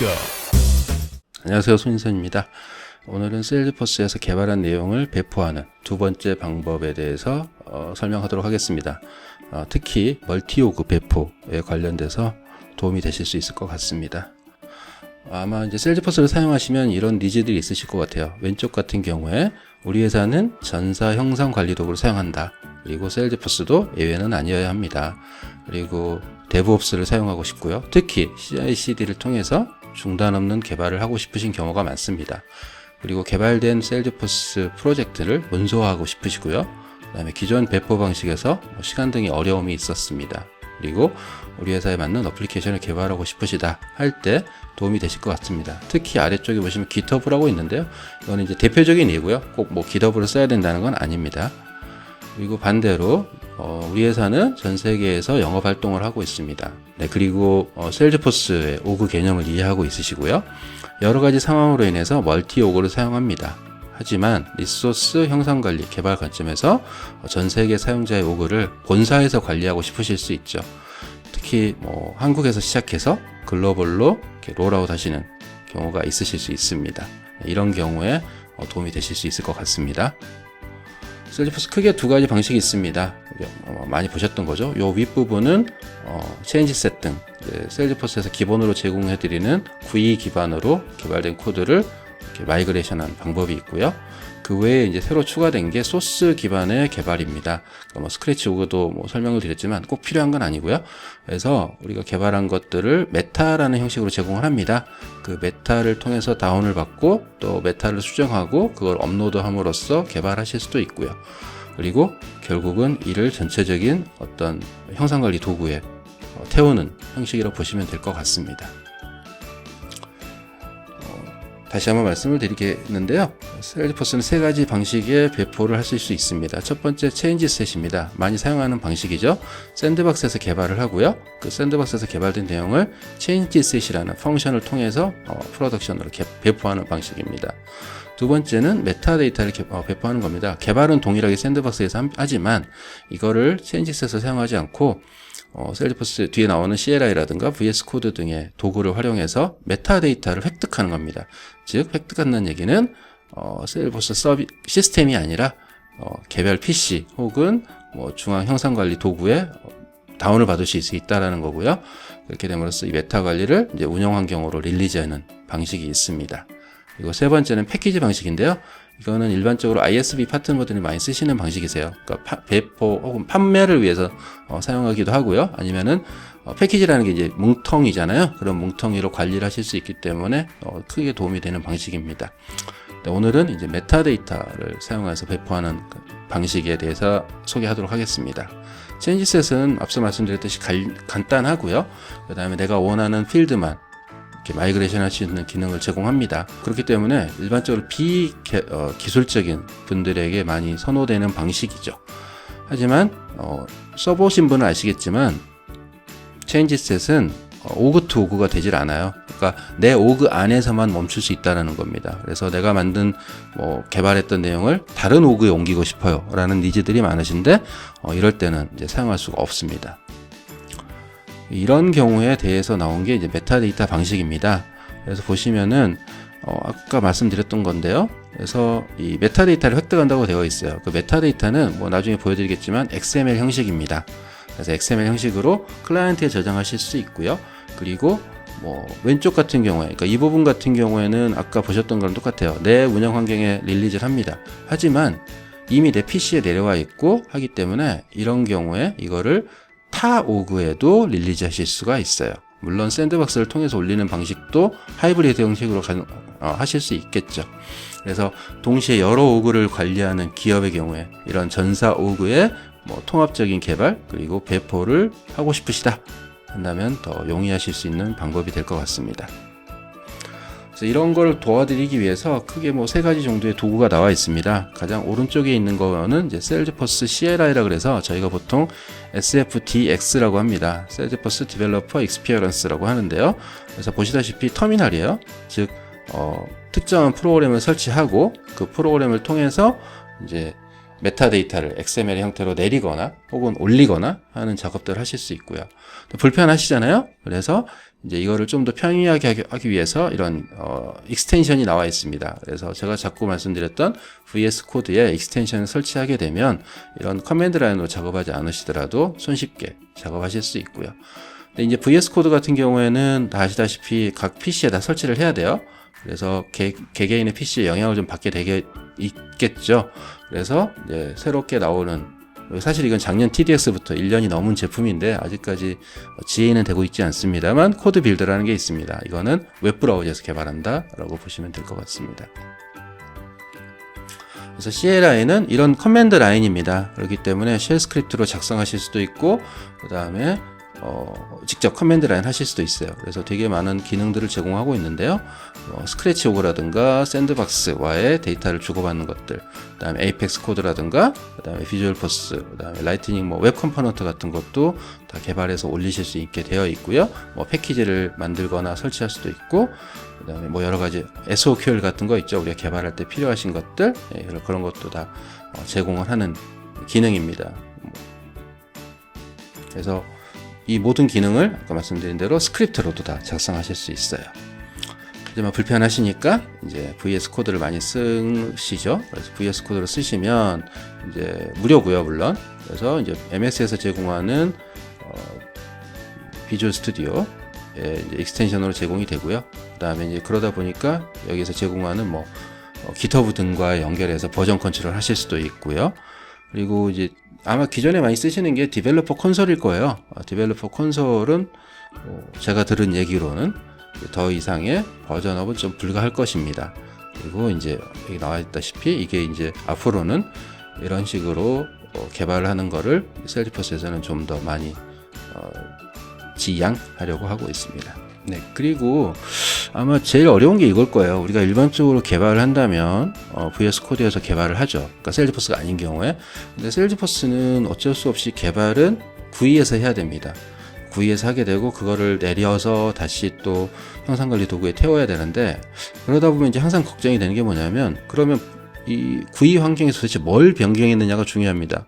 go. 안녕하세요. 손인선입니다. 오늘은 세일즈포스에서 개발한 내용을 배포하는 두 번째 방법에 대해서 어, 설명하도록 하겠습니다. 어, 특히 멀티오그 배포에 관련돼서 도움이 되실 수 있을 것 같습니다. 아마 이제 세일즈포스를 사용하시면 이런 니즈들이 있으실 것 같아요. 왼쪽 같은 경우에 우리 회사는 전사 형상 관리 도구를 사용한다. 그리고 세일즈포스도 예외는 아니어야 합니다. 그리고 데브옵스를 사용하고 싶고요. 특히 CI/CD를 통해서 중단 없는 개발을 하고 싶으신 경우가 많습니다. 그리고 개발된 세일즈포스 프로젝트를 문서화하고 싶으시고요. 그 다음에 기존 배포 방식에서 뭐 시간 등의 어려움이 있었습니다. 그리고 우리 회사에 맞는 어플리케이션을 개발하고 싶으시다 할 때 도움이 되실 것 같습니다. 특히 아래쪽에 보시면 GitHub라고 있는데요. 이거는 이제 대표적인 예고요. 꼭 뭐 GitHub를 써야 된다는 건 아닙니다. 그리고 반대로 어, 우리 회사는 전 세계에서 영업 활동을 하고 있습니다. 네, 그리고 어, 세일즈포스의 오그 개념을 이해하고 있으시고요. 여러 가지 상황으로 인해서 멀티 오그를 사용합니다. 하지만 리소스 형상 관리 개발 관점에서 어, 전 세계 사용자의 오그를 본사에서 관리하고 싶으실 수 있죠. 특히 뭐 한국에서 시작해서 글로벌로 롤아웃 하시는 경우가 있으실 수 있습니다. 네, 이런 경우에 어, 도움이 되실 수 있을 것 같습니다. 셀지포스 크게 두 가지 방식이 있습니다. 어, 많이 보셨던 거죠. 요 윗부분은 어, 체인지 셋 등 셀지포스에서 기본으로 제공해드리는 GUI 기반으로 개발된 코드를 마이그레이션한 방법이 있고요. 그 외에 이제 새로 추가된 게 소스 기반의 개발입니다. 그러니까 뭐 스크래치 오그도 뭐 설명을 드렸지만 꼭 필요한 건 아니고요. 그래서 우리가 개발한 것들을 메타라는 형식으로 제공을 합니다. 그 메타를 통해서 다운을 받고 또 메타를 수정하고 그걸 업로드함으로써 개발하실 수도 있고요. 그리고 결국은 이를 전체적인 어떤 형상관리 도구에 어, 태우는 형식이라고 보시면 될 것 같습니다. 다시 한번 말씀을 드리겠는데요. 셀리포스는 세 가지 방식의 배포를 하실 수 있습니다. 첫 번째 체인지 셋입니다. 많이 사용하는 방식이죠. 샌드박스에서 개발을 하고요. 그 샌드박스에서 개발된 내용을 체인지 셋이라는 펑션을 통해서 어, 프로덕션으로 개, 배포하는 방식입니다. 두 번째는 메타데이터를 개, 어, 배포하는 겁니다. 개발은 동일하게 샌드박스에서 하지만 이거를 체인지셋을 사용하지 않고 어, 셀리포스 뒤에 나오는 CLI라든가 VS 코드 등의 도구를 활용해서 메타데이터를 획득하는 겁니다. 즉, 획득한다는 얘기는 어, 셀리포스 서비 시스템이 아니라 어, 개별 PC 혹은 뭐 중앙 형상 관리 도구에 다운을 받을 수 있다라는 거고요. 그렇게 됨으로써 이 메타 관리를 이제 운영 환경으로 릴리즈하는 방식이 있습니다. 그리고 세 번째는 패키지 방식인데요. 이거는 일반적으로 ISV 파트너들이 많이 쓰시는 방식이세요. 그러니까 파, 배포 혹은 판매를 위해서 어, 사용하기도 하고요. 아니면은 어, 패키지라는 게 이제 뭉텅이잖아요. 그런 뭉텅이로 관리를 하실 수 있기 때문에 어, 크게 도움이 되는 방식입니다. 네, 오늘은 이제 메타데이터를 사용해서 배포하는 그 방식에 대해서 소개하도록 하겠습니다. 체인지셋은 앞서 말씀드렸듯이 갈, 간단하고요. 그 다음에 내가 원하는 필드만 이렇게 마이그레이션 할 수 있는 기능을 제공합니다. 그렇기 때문에 일반적으로 비기술적인 분들에게 많이 선호되는 방식이죠. 하지만 어, 써보신 분은 아시겠지만 체인지셋은 오그 투 오그가 되질 않아요. 그러니까 내 오그 안에서만 멈출 수 있다는 겁니다. 그래서 내가 만든 뭐 개발했던 내용을 다른 오그에 옮기고 싶어요라는 니즈들이 많으신데 어, 이럴 때는 이제 사용할 수가 없습니다. 이런 경우에 대해서 나온 게 이제 메타데이터 방식입니다. 그래서 보시면은 어, 아까 말씀드렸던 건데요. 그래서 이 메타데이터를 획득한다고 되어 있어요. 그 메타데이터는 뭐 나중에 보여드리겠지만 XML 형식입니다. 그래서 XML 형식으로 클라이언트에 저장하실 수 있고요. 그리고 뭐 왼쪽 같은 경우에 그러니까 이 부분 같은 경우에는 아까 보셨던 거랑 똑같아요. 내 운영 환경에 릴리즈를 합니다. 하지만 이미 내 PC에 내려와 있고 하기 때문에 이런 경우에 이거를 타 오그에도 릴리즈 하실 수가 있어요. 물론 샌드박스를 통해서 올리는 방식도 하이브리드 형식으로 가, 어, 하실 수 있겠죠. 그래서 동시에 여러 오그를 관리하는 기업의 경우에 이런 전사 오그의 뭐 통합적인 개발 그리고 배포를 하고 싶으시다 한다면 더 용이하실 수 있는 방법이 될 것 같습니다. 그래서 이런 걸 도와드리기 위해서 크게 뭐 세 가지 정도의 도구가 나와 있습니다. 가장 오른쪽에 있는 거는 이제 셀즈포스 CLI라 그래서 저희가 보통 SFDX라고 합니다. 셀즈포스 디벨로퍼 익스피어런스라고 하는데요. 그래서 보시다시피 터미널이에요. 즉 어, 특정한 프로그램을 설치하고 그 프로그램을 통해서 이제 메타데이터를 XML 형태로 내리거나 혹은 올리거나 하는 작업들을 하실 수 있고요. 또 불편하시잖아요. 그래서 이제 이거를 좀 더 편리하게 하기- 위해서 이런 어, 익스텐션이 나와 있습니다. 그래서 제가 자꾸 말씀드렸던 VS 코드에 익스텐션을 설치하게 되면 이런 커맨드 라인으로 작업하지 않으시더라도 손쉽게 작업하실 수 있고요. 근데 이제 VS 코드 같은 경우에는 다 아시다시피 각 PC에 다 설치를 해야 돼요. 그래서 개, 개개인의 PC에 영향을 좀 받게 되게 있겠죠. 그래서 이제 새롭게 나오는 사실 이건 작년 TDX부터 1년이 넘은 제품인데 아직까지 지혜는 되고 있지 않습니다만 코드 빌더라는 게 있습니다. 이거는 웹브라우저에서 개발한다라고 보시면 될 것 같습니다. 그래서 CLI는 이런 커맨드 라인입니다. 그렇기 때문에 쉘 스크립트로 작성하실 수도 있고 그 다음에 어, 직접 커맨드 라인 하실 수도 있어요. 그래서 되게 많은 기능들을 제공하고 있는데요. 어, 스크래치 오그라든가 샌드박스와의 데이터를 주고받는 것들, 그다음에 에이펙스 코드라든가, 그다음에 비주얼 포스, 그다음에 라이트닝 뭐 웹 컴포넌트 같은 것도 다 개발해서 올리실 수 있게 되어 있고요. 뭐 패키지를 만들거나 설치할 수도 있고, 그다음에 뭐 여러 가지 SOQL 같은 거 있죠. 우리가 개발할 때 필요하신 것들 예, 그런 것도 다 어, 제공을 하는 기능입니다. 그래서 이 모든 기능을 아까 말씀드린 대로 스크립트로도 다 작성하실 수 있어요. 하지만 불편하시니까 이제 VS 코드를 많이 쓰시죠. 그래서 VS 코드를 쓰시면 이제 무료고요, 물론. 그래서 이제 MS에서 제공하는 어, 비주얼 스튜디오 익스텐션으로 제공이 되고요. 그다음에 이제 그러다 보니까 여기서 제공하는 뭐 어, GitHub 등과 연결해서 버전 컨트롤 하실 수도 있고요. 그리고 이제 아마 기존에 많이 쓰시는 게 디벨로퍼 콘솔일 거예요. 어, 디벨로퍼 콘솔은 어, 제가 들은 얘기로는 더 이상의 버전업은 좀 불가할 것입니다. 그리고 이제 여기 나와 있다시피 이게 이제 앞으로는 이런 식으로 어, 개발을 하는 거를 셀지포스에서는 좀 더 많이 어, 지양하려고 하고 있습니다. 네, 그리고 아마 제일 어려운 게 이걸 거예요. 우리가 일반적으로 개발을 한다면 어, VS 코드에서 개발을 하죠. 그러니까 셀즈포스가 아닌 경우에. 근데 셀즈포스는 어쩔 수 없이 개발은 구이에서 해야 됩니다. 구이에서 하게 되고 그거를 내려서 다시 또 형상 관리 도구에 태워야 되는데 그러다 보면 이제 항상 걱정이 되는 게 뭐냐면 그러면 이 구이 환경에서 도대체 뭘 변경했느냐가 중요합니다.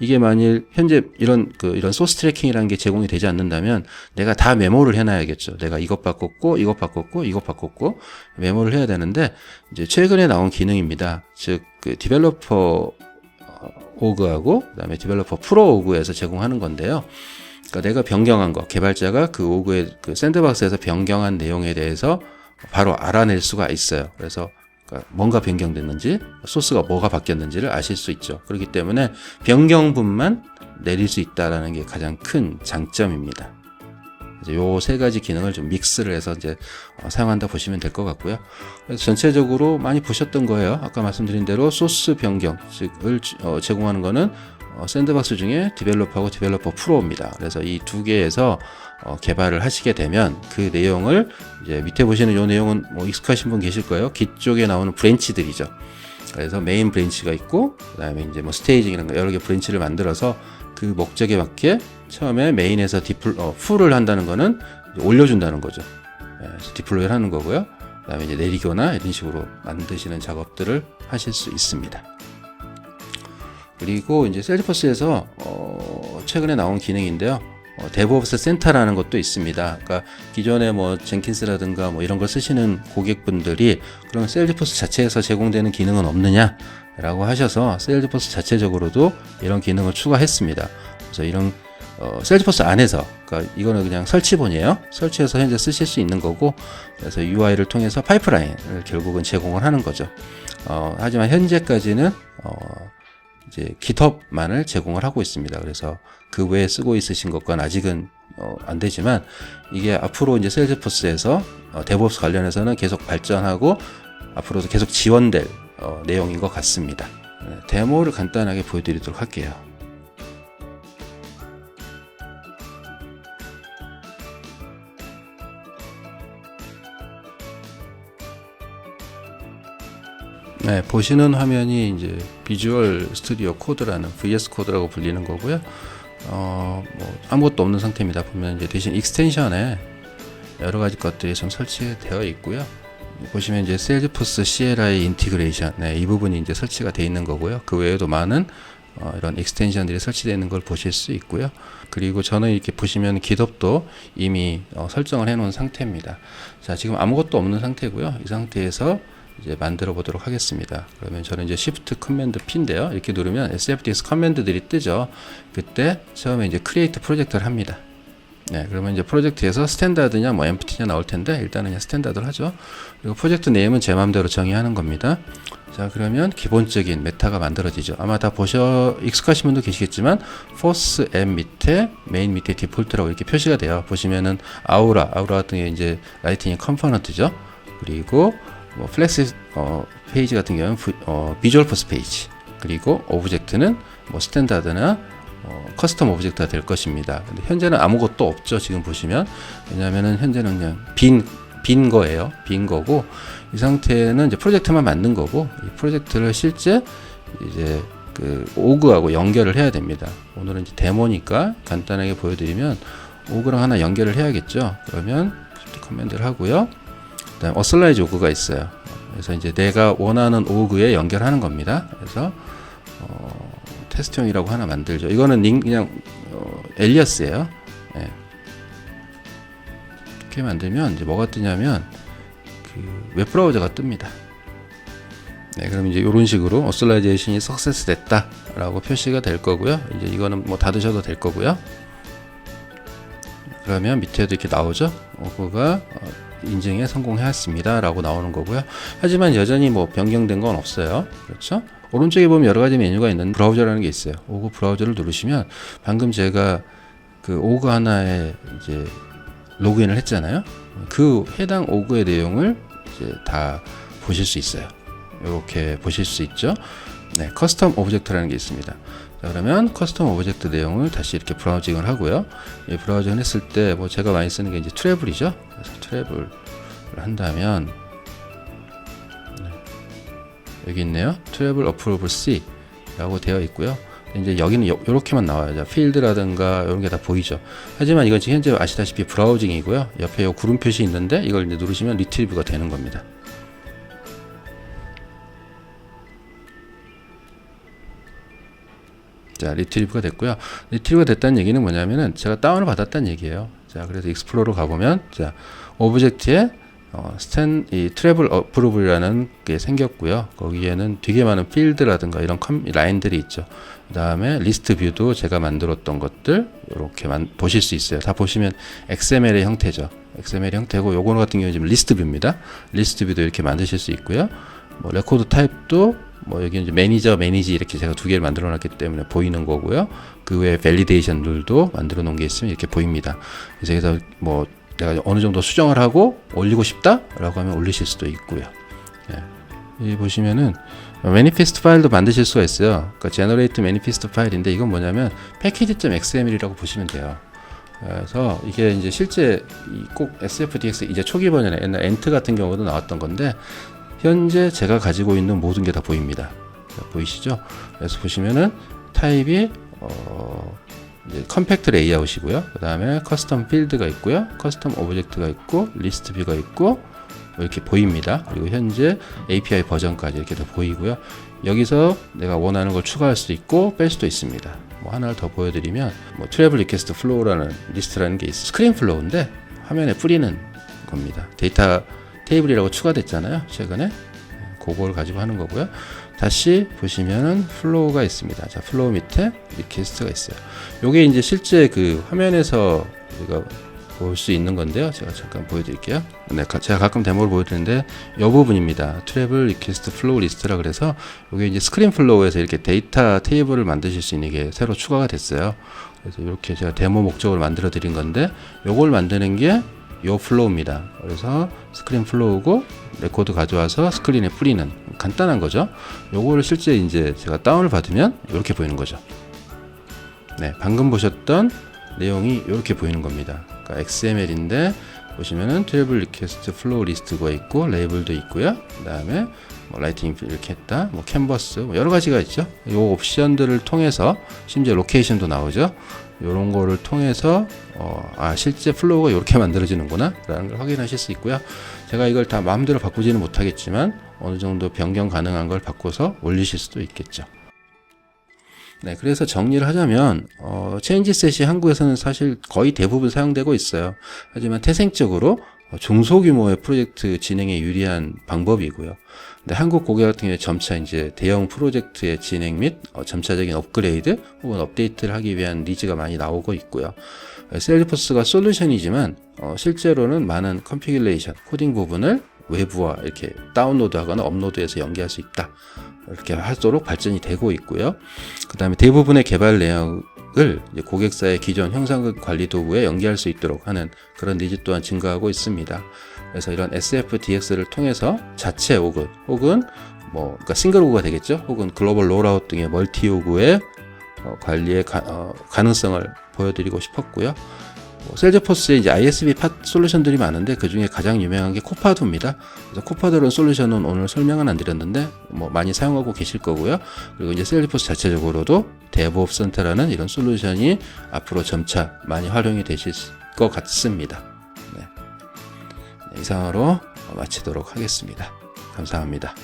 이게 만일 현재 이런 그 이런 소스 트래킹이라는 게 제공이 되지 않는다면 내가 다 메모를 해놔야겠죠. 내가 이것 바꿨고 이것 바꿨고 이것 바꿨고 메모를 해야 되는데 이제 최근에 나온 기능입니다. 즉 그 디벨로퍼 오그하고 그다음에 디벨로퍼 프로 오그에서 제공하는 건데요. 그러니까 내가 변경한 거 개발자가 그 오그의 그 샌드박스에서 변경한 내용에 대해서 바로 알아낼 수가 있어요. 그래서 그러니까 뭔가 변경됐는지 소스가 뭐가 바뀌었는지를 아실 수 있죠. 그렇기 때문에 변경분만 내릴 수 있다라는 게 가장 큰 장점입니다. 요세 가지 기능을 좀 믹스를 해서 이제 어, 사용한다 보시면 될 것 같고요. 전체적으로 많이 보셨던 거예요. 아까 말씀드린 대로 소스 변경 즉을 어, 제공하는 거는 어, 샌드박스 중에 디벨로퍼하고 디벨로퍼 프로입니다. 그래서 이 두 개에서 어, 개발을 하시게 되면 그 내용을 이제 밑에 보시는 요 내용은 뭐 익숙하신 분 계실 거예요. 깃 쪽에 나오는 브랜치들이죠. 그래서 메인 브랜치가 있고 그다음에 이제 뭐 스테이징 이런 거 여러 개 브랜치를 만들어서 그 목적에 맞게 처음에 메인에서 디플 어, 풀을 한다는 거는 올려준다는 거죠. 예, 디플로이를 하는 거고요. 그다음에 이제 내리거나 이런 식으로 만드시는 작업들을 하실 수 있습니다. 그리고 이제 셀지포스에서 어, 최근에 나온 기능인데요. 어, 데브옵스 센터라는 것도 있습니다. 그러니까 기존에 뭐 젠킨스라든가 뭐 이런 걸 쓰시는 고객분들이 그럼 셀지포스 자체에서 제공되는 기능은 없느냐라고 하셔서 셀지포스 자체적으로도 이런 기능을 추가했습니다. 그래서 이런 어, 셀지포스 안에서 그러니까 이거는 그냥 설치본이에요. 설치해서 현재 쓰실 수 있는 거고 그래서 UI를 통해서 파이프라인을 결국은 제공을 하는 거죠. 어, 하지만 현재까지는 어, 이제 GitHub만을 제공을 하고 있습니다. 그래서 그 외에 쓰고 있으신 것과는 아직은 어, 안 되지만 이게 앞으로 이제 셀즈포스에서 어, 데브옵스 관련해서는 계속 발전하고 앞으로도 계속 지원될 어, 내용인 것 같습니다. 네, 데모를 간단하게 보여드리도록 할게요. 네, 보시는 화면이 이제 비주얼 스튜디오 코드라는 VS 코드라고 불리는 거고요. 어, 뭐 아무것도 없는 상태입니다. 보면 이제 대신 익스텐션에 여러 가지 것들이 좀 설치되어 있고요. 보시면 이제 세일즈포스 CLI 인티그레이션 네, 이 부분이 이제 설치가 되어 있는 거고요. 그 외에도 많은 어, 이런 익스텐션들이 설치되어 있는 걸 보실 수 있고요. 그리고 저는 이렇게 보시면 기덥도 이미 어, 설정을 해 놓은 상태입니다. 자, 지금 아무것도 없는 상태고요. 이 상태에서 이제 만들어 보도록 하겠습니다. 그러면 저는 이제 Shift 커맨드 P인데요. 이렇게 누르면 SFDX 커맨드들이 뜨죠. 그때 처음에 이제 크리에이트 프로젝트를 합니다. 네, 그러면 이제 프로젝트에서 스탠다드냐 뭐 엠프티냐 나올 텐데 일단은 그냥 스탠다드를 하죠. 그리고 프로젝트 네임은 제 마음대로 정의하는 겁니다. 자, 그러면 기본적인 메타가 만들어지죠. 아마 다 보셔 익숙하신 분도 계시겠지만 포스 앱 밑에 메인 밑에 디폴트라고 이렇게 표시가 돼요. 보시면은 아우라, 아우라 같은 게 이제 라이트닝 컴포넌트죠. 그리고 뭐 플렉스 어, 페이지 같은 경우는 부, 어, 비주얼 포스 페이지. 그리고 오브젝트는 뭐 스탠다드나 어, 커스텀 오브젝트가 될 것입니다. 근데 현재는 아무것도 없죠. 지금 보시면 왜냐하면은 현재는 그냥 빈, 빈 거예요. 빈 거고 이 상태는 이제 프로젝트만 만든 거고 이 프로젝트를 실제 이제 그 오그하고 연결을 해야 됩니다. 오늘은 이제 데모니까 간단하게 보여드리면 오그랑 하나 연결을 해야겠죠. 그러면 커맨드를 하고요. 그다음 어슬라이즈 오그가 있어요. 그래서 이제 내가 원하는 오그에 연결하는 겁니다. 그래서 어, 테스트용이라고 하나 만들죠. 이거는 링 그냥 어, 엘리아스예요. 예. 이렇게 만들면 이제 뭐가 뜨냐면 그 웹브라우저가 뜹니다. 네, 그럼 이제 이런 식으로 어슬라이제이션이 석세스 됐다라고 표시가 될 거고요. 이제 이거는 뭐 닫으셔도 될 거고요. 그러면 밑에도 이렇게 나오죠. 오그가 어, 인증에 성공했습니다 라고 나오는 거고요. 하지만 여전히 뭐 변경된 건 없어요. 그렇죠? 오른쪽에 보면 여러 가지 메뉴가 있는 브라우저라는 게 있어요. 오그 브라우저를 누르시면 방금 제가 그 오그 하나에 이제 로그인을 했잖아요. 그 해당 오그의 내용을 이제 다 보실 수 있어요. 이렇게 보실 수 있죠. 네, 커스텀 오브젝트라는 게 있습니다. 자, 그러면 커스텀 오브젝트 내용을 다시 이렇게 브라우징을 하고요. 이 브라우징을 했을 때 뭐 제가 많이 쓰는 게 이제 트래블이죠. 그래서 트래블을 한다면 네, 여기 있네요. 트래블 어프로블 C라고 되어 있고요. 이제 여기는 이렇게만 나와요. 자, 필드라든가 이런 게 다 보이죠. 하지만 이건 지금 현재 아시다시피 브라우징이고요. 옆에 요 구름 표시 있는데 이걸 이제 누르시면 리트리브가 되는 겁니다. 자, 리트리브가 됐고요. 리트리브가 됐다는 얘기는 뭐냐면은 제가 다운을 받았다는 얘기예요. 자, 그래서 익스플로러 가보면 자, 오브젝트에 어, 스탠, 이 트래블 어프로블이라는 게 생겼고요. 거기에는 되게 많은 필드라든가 이런 컴, 라인들이 있죠. 그 다음에 리스트 뷰도 제가 만들었던 것들 이렇게 보실 수 있어요. 다 보시면 XML의 형태죠. XML 형태고 요거 같은 경우는 지금 리스트 뷰입니다. 리스트 뷰도 이렇게 만드실 수 있고요. 뭐 레코드 타입도 뭐 여기 이제 매니저, 매니지 이렇게 제가 두 개를 만들어 놨기 때문에 보이는 거고요. 그 외에 밸리데이션 룰도 만들어 놓은 게 있으면 이렇게 보입니다. 그래서 여기서 뭐 내가 어느 정도 수정을 하고 올리고 싶다라고 하면 올리실 수도 있고요. 예. 여기 보시면은 매니페스트 파일도 만드실 수가 있어요. 그러니까 제너레이트 매니페스트 파일인데 이건 뭐냐면 패키지.xml이라고 보시면 돼요. 그래서 이게 이제 실제 꼭 SFDX 이제 초기 버전에 옛날 엔트 같은 경우도 나왔던 건데 현재 제가 가지고 있는 모든 게 다 보입니다. 자, 보이시죠? 그래서 보시면은 타입이 어 컴팩트 레이아웃이고요. 그 다음에 커스텀 필드가 있고요. 커스텀 오브젝트가 있고 리스트 뷰가 있고 이렇게 보입니다. 그리고 현재 API 버전까지 이렇게 다 보이고요. 여기서 내가 원하는 걸 추가할 수 있고 뺄 수도 있습니다. 뭐 하나를 더 보여드리면 뭐 트래블 리퀘스트 플로우라는 리스트라는 게 있어 스크린 플로우인데 화면에 뿌리는 겁니다. 데이터 테이블이라고 추가됐잖아요. 최근에 그걸 가지고 하는 거고요. 다시 보시면은 플로우가 있습니다. 자, 플로우 밑에 리퀘스트가 있어요. 요게 이제 실제 그 화면에서 우리가 볼 수 있는 건데요. 제가 잠깐 보여드릴게요. 네, 제가 가끔 데모를 보여드리는데 이 부분입니다. 트래블 리퀘스트 플로우 리스트라 그래서 이게 이제 스크린 플로우에서 이렇게 데이터 테이블을 만드실 수 있는 게 새로 추가가 됐어요. 그래서 이렇게 제가 데모 목적으로 만들어 드린 건데 요걸 만드는 게 요 플로우입니다. 그래서 스크린 플로우고 레코드 가져와서 스크린에 뿌리는 간단한 거죠. 요거를 실제 이제 제가 다운을 받으면 이렇게 보이는 거죠. 네, 방금 보셨던 내용이 이렇게 보이는 겁니다. 그러니까 XML인데 보시면은 트래블 리퀘스트 플로우 리스트가 있고 레이블도 있고요. 그다음에 뭐 라이팅 이렇게 했다, 뭐 캔버스 뭐 여러 가지가 있죠. 요 옵션들을 통해서 심지어 로케이션도 나오죠. 이런 거를 통해서 어, 아 실제 플로우가 이렇게 만들어지는구나 라는 걸 확인하실 수 있고요 제가 이걸 다 마음대로 바꾸지는 못하겠지만 어느 정도 변경 가능한 걸 바꿔서 올리실 수도 있겠죠 네, 그래서 정리를 하자면 어, 체인지셋이 한국에서는 사실 거의 대부분 사용되고 있어요. 하지만 태생적으로 어, 중소규모의 프로젝트 진행에 유리한 방법이고요. 근데 한국 고객 같은 경우에 점차 이제 대형 프로젝트의 진행 및 어, 점차적인 업그레이드 혹은 업데이트를 하기 위한 니즈가 많이 나오고 있고요. 셀리포스가 솔루션이지만 어, 실제로는 많은 컨피규레이션, 코딩 부분을 외부와 이렇게 다운로드하거나 업로드해서 연계할 수 있다. 이렇게 하도록 발전이 되고 있고요. 그 다음에 대부분의 개발 내역을 고객사의 기존 형상극 관리 도구에 연계할 수 있도록 하는 그런 니즈 또한 증가하고 있습니다. 그래서 이런 SFDX를 통해서 자체 오그 혹은 뭐 그러니까 싱글 오그가 되겠죠. 혹은 글로벌 롤아웃 등의 멀티 오그의 어, 관리의 가, 어, 가능성을 보여드리고 싶었고요. 뭐 셀즈포스에 이제 ISV 팟 솔루션들이 많은데 그 중에 가장 유명한 게 코파도입니다. 그래서 코파도라는 솔루션은 오늘 설명은 안 드렸는데 뭐 많이 사용하고 계실 거고요. 그리고 이제 셀즈포스 자체적으로도 데브옵 센터라는 이런 솔루션이 앞으로 점차 많이 활용이 되실 것 같습니다. 이상으로 마치도록 하겠습니다. 감사합니다.